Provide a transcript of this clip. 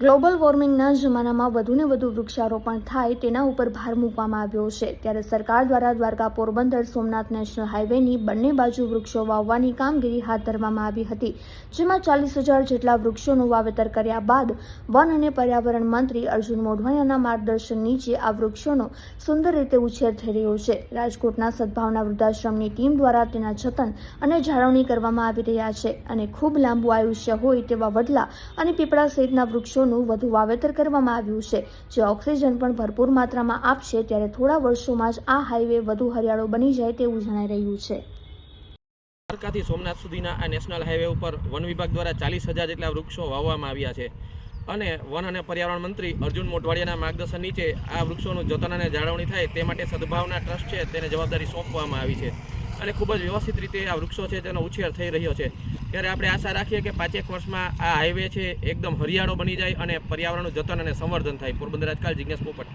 Global વોર્મિંગના જમાનામાં વધુને વધુ વૃક્ષારોપણ થાય તેના ઉપર ભાર મૂકવામાં આવ્યો છે. ત્યારે સરકાર દ્વારા દ્વારકા પોરબંદર, સોમનાથ નેશનલ હાઈવેની બંને બાજુ વૃક્ષો વાવવાની કામગીરી હાથ ધરવામાં આવી હતી, જેમાં ચાલીસ હજાર જેટલા વૃક્ષોનું વાવેતર કર્યા બાદ વન અને પર્યાવરણ મંત્રી અર્જુન મોઢવાણીના માર્ગદર્શન નીચે આ વૃક્ષોનો સુંદર રીતે ઉછેર થઈ રહ્યો છે. રાજકોટના સદભાવના વૃદ્ધાશ્રમની ટીમ દ્વારા તેના જતન અને જાળવણી કરવામાં આવી રહ્યા છે અને ખૂબ લાંબુ આયુષ્ય હોય તેવા વડલા અને પીપળા સહિતના વૃક્ષોનું વધુ વાવેતર કરવામાં આવ્યું છે. જે ઓક્સિજન પણ ભરપૂર માત્રામાં આપશે ત્યારે થોડા વર્ષોમાં જ આ હાઈવે વધુ હરિયાળો બની જાય તેવું જણાઈ રહ્યું છે. દ્વારકાથી સોમનાથ સુધીના આ નેશનલ હાઈવે ઉપર વન વિભાગ દ્વારા ચાલીસ હજાર જેટલા વૃક્ષો વાવવામાં આવ્યા છે. અને વન અને પર્યાવરણ મંત્રી અર્જુન મોઢવાડિયાના માર્ગદર્શન નીચે આ વૃક્ષોનું જતન અને જાળવણી થાય તે માટે સદભાવના ટ્રસ્ટ છે તેને જવાબદારી સોંપવામાં આવી છે. અને ખૂબ જ વ્યવસ્થિત રીતે આ વૃક્ષો છે તેનો ઉછેર થઈ રહ્યો છે. ત્યારે આપણે આશા રાખીએ કે પાંચેક વર્ષમાં આ હાઈવે છે, એકદમ હરિયાળો બની જાય અને પર્યાવરણનું જતન અને સંવર્ધન થાય. પોરબંદર આજકાલ જિજ્ઞેશ પોપટ.